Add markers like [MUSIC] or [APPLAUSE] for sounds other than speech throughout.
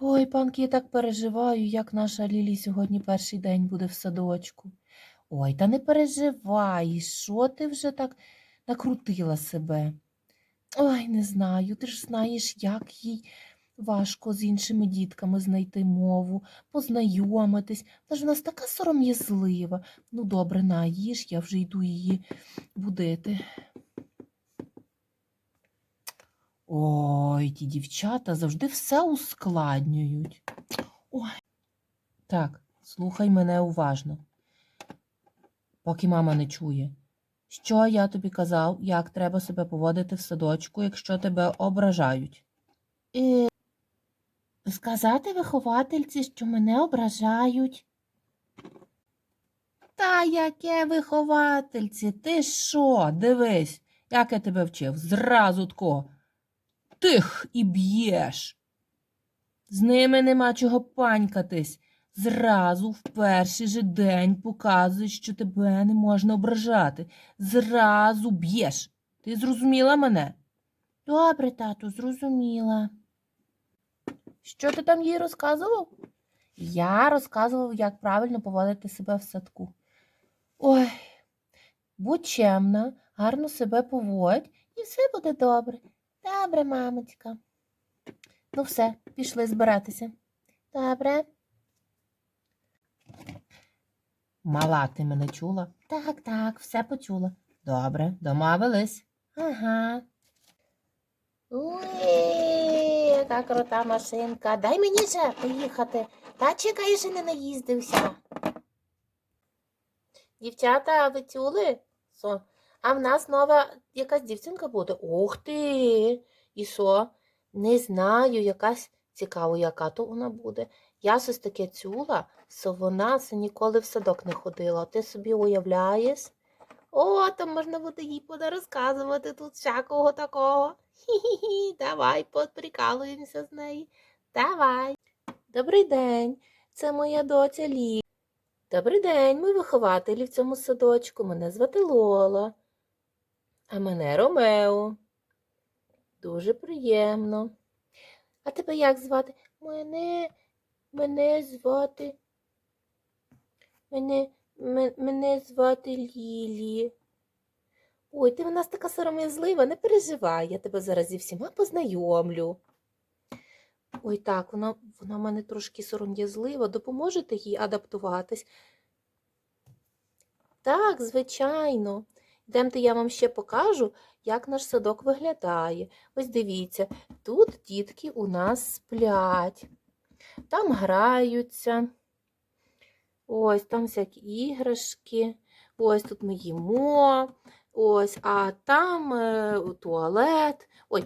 Ой, панки, я так переживаю, як наша Лілі сьогодні перший день буде в садочку. Ой, та не переживай, що ти вже так накрутила себе? Ой, не знаю, ти ж знаєш, як їй важко з іншими дітками знайти мову, познайомитись. Та ж в нас така сором'язлива. Ну, добре, на, я вже йду її будити. Ой, ті дівчата завжди все ускладнюють. Ой. Так, слухай мене уважно, поки мама не чує. Що я тобі казав, як треба себе поводити в садочку, якщо тебе ображають? Е, сказати виховательці, що мене ображають. Та яке виховательці? Ти що? Дивись, як я тебе вчив. Зразу тако. Тих і б'єш. З ними нема чого панькатись. Зразу в перший же день показуєш, що тебе не можна ображати. Зразу б'єш. Ти зрозуміла мене? Добре, тату, зрозуміла. Що ти там їй розказував? Я розказував, як правильно поводити себе в садку. Ой, будь чемна, гарно себе поводь, і все буде добре. Добре, мамочка. Ну, все, пішли збиратися. Добре. Мала, ти мене чула? Так, так, все почула. Добре, домовились. Ага. Ой, яка крута машинка. Дай мені ще поїхати. Та чекай, ще не наїздився. Дівчата, а ви чули? Со? А в нас нова якась дівчинка буде. Ух ти! І що? Не знаю, якась цікаво, яка то вона буде. Я щось таке чула, що вона ніколи в садок не ходила. Ти собі уявляєш? О, там можна буде їй розказувати тут всякого такого. Хі-хі-хі, давай поприкалуємося з неї. Давай. Добрий день, це моя доця Лі. Добрий день, ми вихователі в цьому садочку. Мене звати Лола. А мене Ромео. Дуже приємно. А тебе як звати? Мене, мене звати. Мене, мене звати Лілі. Ой, ти в нас така сором'язлива, не переживай, я тебе зараз зі всіма познайомлю. Ой, так, вона, вона в мене трошки сором'язлива. Допоможете їй адаптуватись? Так, звичайно. Йдемте, я вам ще покажу, як наш садок виглядає. Ось дивіться, тут дітки у нас сплять, там граються. Ось там всякі іграшки. Ось тут ми їмо. Ось, а там е, туалет. Ой,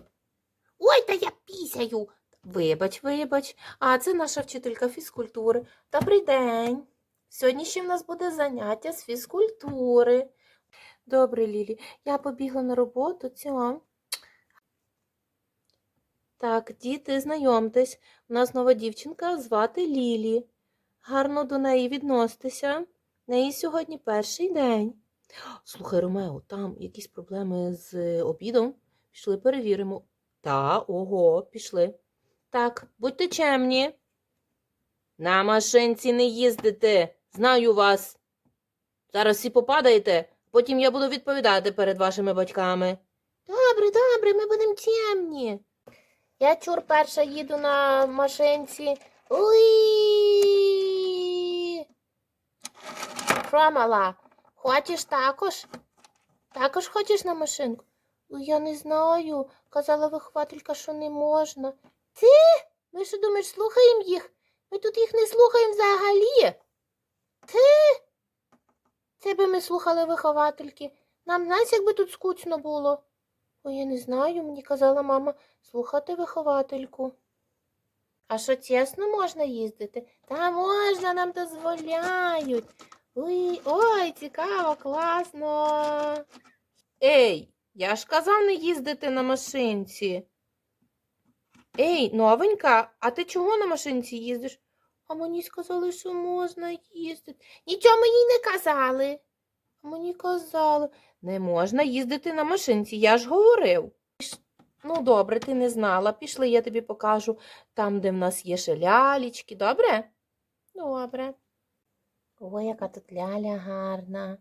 ой, та я пісяю. Вибач, вибач. А це наша вчителька фізкультури. Добрий день. Сьогодні ще в нас буде заняття з фізкультури. Добре, Лілі, я побігла на роботу. Цьо. Так, діти, знайомтесь. У нас нова дівчинка звати Лілі. Гарно до неї відноситеся. В неї сьогодні перший день. Слухай, Ромео, там якісь проблеми з обідом. Пішли, перевіримо. Та, ого, пішли. Так, будьте чемні. На машинці не їздите. Знаю вас. Зараз всі попадаєте, потім я буду відповідати перед вашими батьками. Добре, добре, ми будемо чемні. Я чур перша їду на машинці. Уї! Що? Хочеш також? Також хочеш на машинку? Я не знаю. Казала вихователька, що не можна. Ти? Ми що думаєш, слухаємо їх? Ми тут їх не слухаємо взагалі. Ти? Це би ми слухали виховательки. Нам знаєш, якби тут скучно було. Ой, я не знаю, мені казала мама слухати виховательку. А що чесно можна їздити? Та можна, нам дозволяють. Ой, ой, цікаво, класно. Ей, я ж казав не їздити на машинці. Ей, новенька, а ти чого на машинці їздиш? А мені сказали, що можна їздити. Нічого мені не казали. А мені казали, не можна їздити на машинці, я ж говорив. Ну, добре, ти не знала. Пішли, я тобі покажу там, де в нас є ще лялічки. Добре? Добре. Ой, яка тут ляля гарна.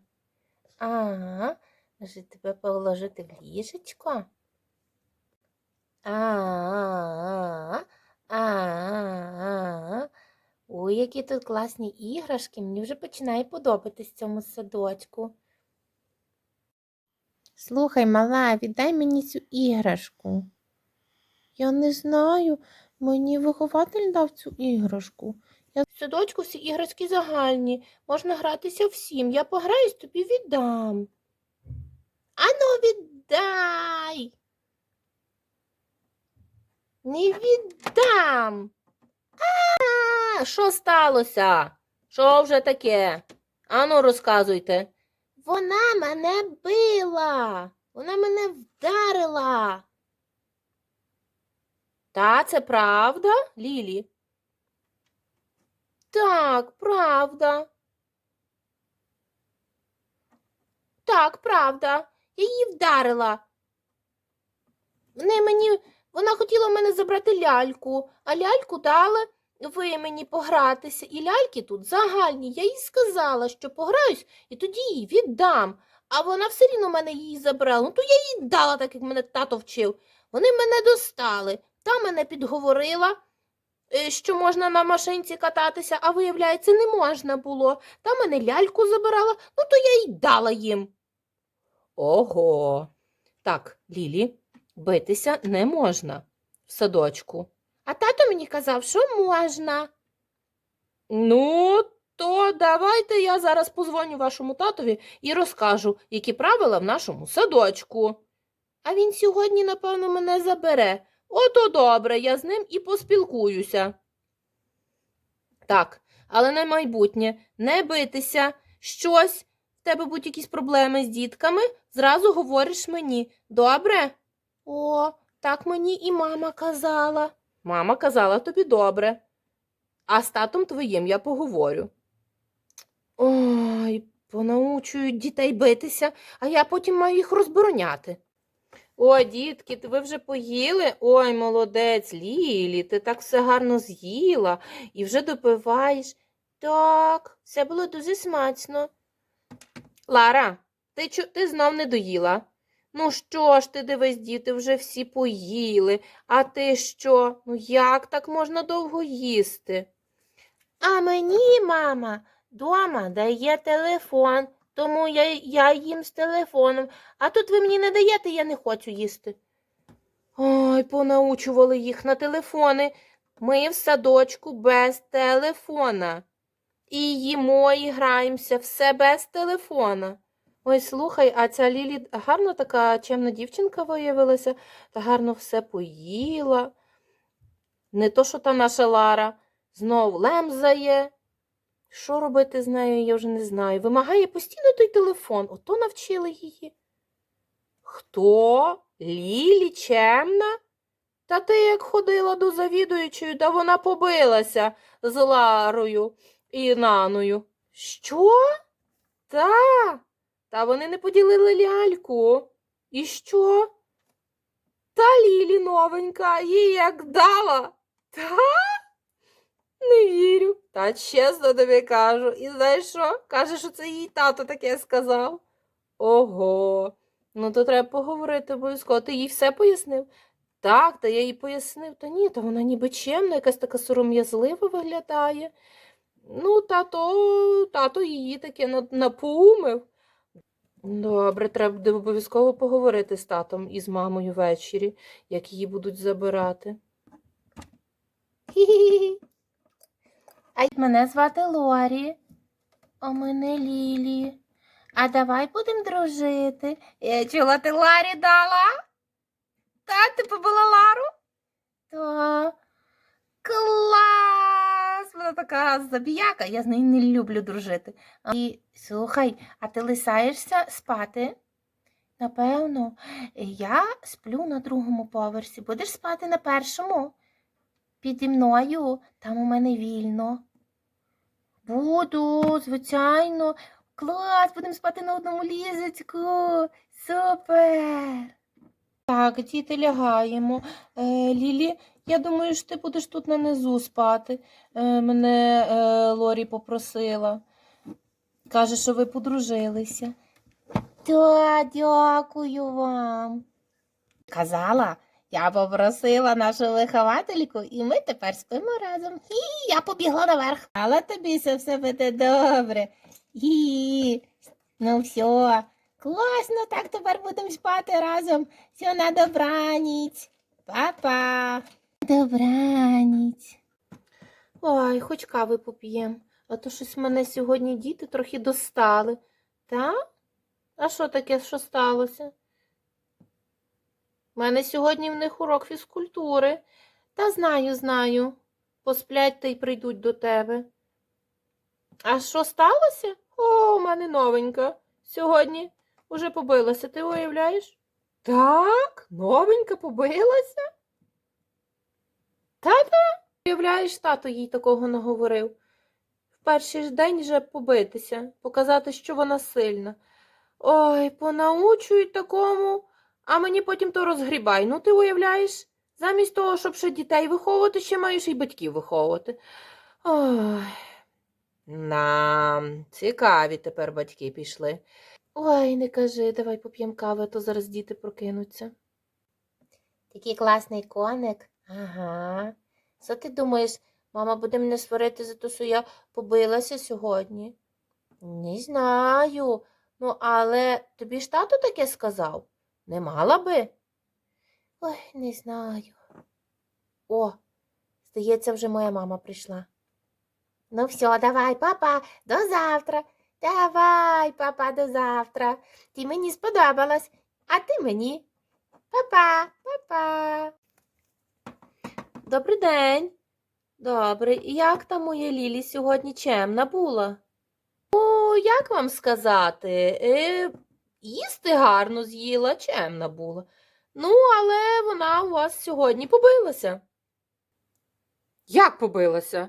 Ага, може тебе положити в ліжечко? А-а-а, а-а-а. Ой, які тут класні іграшки. Мені вже починає подобатись цьому садочку. Слухай, мала, віддай мені цю іграшку. Я не знаю, мені вихователь дав цю іграшку. Я в садочку всі іграшки загальні. Можна гратися всім. Я пограюсь, тобі віддам. Ану, віддай. Не віддам. А, що сталося? Що вже таке? Ану, розказуйте. Вона мене била. Вона мене вдарила. Та це правда, Лілі? Так, правда. Так, правда. Я її вдарила. Вони мені, вона хотіла мене забрати ляльку, а ляльку дали ви мені погратися. І ляльки тут загальні. Я їй сказала, що пограюсь, і тоді її віддам. А вона все рівно мене її забрала. Ну то я їй дала, так як мене тато вчив. Вони мене достали. Та мене підговорила, е, що можна на машинці кататися, а виявляється, не можна було. Та мене ляльку забирала, ну то я й дала їм. Ого. Так, Лілі, битися не можна в садочку. А тато мені казав, що можна. Ну, то давайте я зараз позвоню вашому татові і розкажу, які правила в нашому садочку. А він сьогодні, напевно, мене забере. Ото добре, я з ним і поспілкуюся. Так, але на майбутнє не битися, щось, в тебе будуть якісь проблеми з дітками, зразу говориш мені. Добре? О, так мені і мама казала. Мама казала тобі добре. А з татом твоїм я поговорю. Ой, понаучують дітей битися, а я потім маю їх розбороняти. О, дітки, ви вже поїли? Ой, молодець, Лілі, ти так все гарно з'їла і вже допиваєш. Так, все було дуже смачно. Лара, ти, ти знов не доїла. Ну що ж ти дивись, діти вже всі поїли. А ти що? Ну як так можна довго їсти? А мені, мама, дома дає телефон, тому я, я їм з телефоном, а тут ви мені не даєте, я не хочу їсти. Ой, понаучували їх на телефони. Ми в садочку без телефона. І їмо, і граємося, все без телефона. Ой, слухай, а ця Лілі гарно така чемна дівчинка виявилася, та гарно все поїла. Не то, що та наша Лара знов лемзає. Що робити з нею, я вже не знаю. Вимагає постійно той телефон, ото навчили її. Хто? Лілі чемна? Та ти як ходила до завідуючої, та вона побилася з Ларою і Наною. Що? Та. Та вони не поділили ляльку. І що? Та Лілі новенька, їй як дала. Та? Не вірю. Та чесно тобі кажу. І знаєш що? Каже, що це їй тато таке сказав. Ого. Ну, то треба поговорити обов'язково. Ти їй все пояснив? Так, та я їй пояснив. Та ні, та вона ніби чемна, якась така сором'язлива виглядає. Ну, тато, тато її таке на- напоумив. Добре, треба буде обов'язково поговорити з татом і з мамою ввечері, як її будуть забирати. [LAUGHS] А мене звати Лорі. А мене Лілі. А давай будемо дружити. Я чула, ти Ларі дала? Та, ти побила Лару? Та. Клас! Вона така забіяка, я з нею не люблю дружити. І слухай, а ти лисаєшся спати? Напевно, я сплю на другому поверсі. Будеш спати на першому? Піді мною, там у мене вільно. Буду, звичайно. Клас, будемо спати на одному ліжечку. Супер. Так, діти лягаємо. Е, Лілі, я думаю, що ти будеш тут на низу спати. Е, мене е, Лорі попросила. Каже, що ви подружилися. Та, дякую вам. Казала, я попросила нашу виховательку, і ми тепер спимо разом. І я побігла наверх. Але тобі все, все буде добре. І, ну все, класно, так тепер будемо спати разом. Все на добраніч. Па-па. Добраніч. Ой, хоч кави поп'єм, а то щось мене сьогодні діти трохи достали. Та? А що таке, що сталося? У мене сьогодні в них урок фізкультури. Та знаю, знаю. Посплять та й прийдуть до тебе. А що сталося? О, у мене новенька. Сьогодні уже побилася, ти уявляєш? Так, новенька побилася? Та-та. Уявляєш, тато їй такого наговорив. В перший ж день вже побитися, показати, що вона сильна. Ой, понаучують такому, а мені потім то розгрібай. Ну, ти уявляєш? Замість того, щоб ще дітей виховувати, ще маєш і батьків виховувати. Ой. Нам цікаві тепер батьки пішли. Ой, не кажи, давай поп'ємо кави, а то зараз діти прокинуться. Такий класний коник. Ага. Що ти думаєш, мама буде мене сварити за те, що я побилася сьогодні? Не знаю. Ну, але тобі ж тато таке сказав? Не мала би? Ой, не знаю. О, здається, вже моя мама прийшла. Ну, все, давай, папа, до завтра. Давай, папа, до завтра. Ти мені сподобалась, а ти мені. Папа, папа. Добрий день. Добре, і як там моя Лілі сьогодні чемна була? Ну, як вам сказати? Е, їсти гарно з'їла, чемна була. Ну, але вона у вас сьогодні побилася. Як побилася?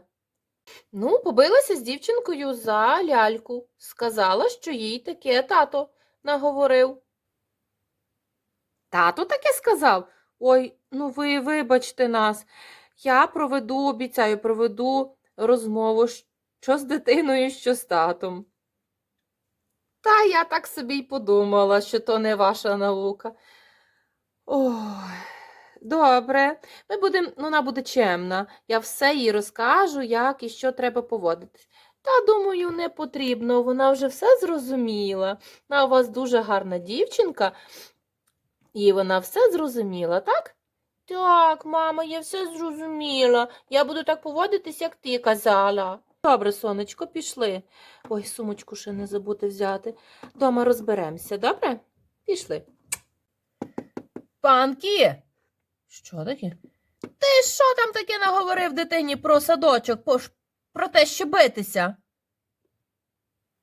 Ну, побилася з дівчинкою за ляльку. Сказала, що їй таке тато наговорив. Тато таке сказав? Ой, ну ви вибачте нас. Я проведу, обіцяю, проведу розмову, що з дитиною, що з татом. Та я так собі й подумала, що то не ваша наука. Ой, добре. Ми будем, ну, вона буде чемна. Я все їй розкажу, як і що треба поводитись. Та, думаю, не потрібно, вона вже все зрозуміла. Вона у вас дуже гарна дівчинка, і вона все зрозуміла, так? Так, мама, я все зрозуміла. Я буду так поводитись, як ти казала. Добре, сонечко, пішли. Ой, сумочку ще не забути взяти. Дома розберемося, добре? Пішли. Панкі. Що таке? Ти що там таке наговорив дитині про садочок, про те, що битися?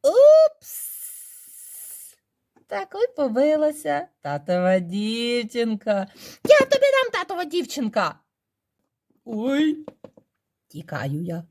Упс. Так от побилася татова дівчинка. Я тобі дам татова дівчинка. Ой, тікаю я.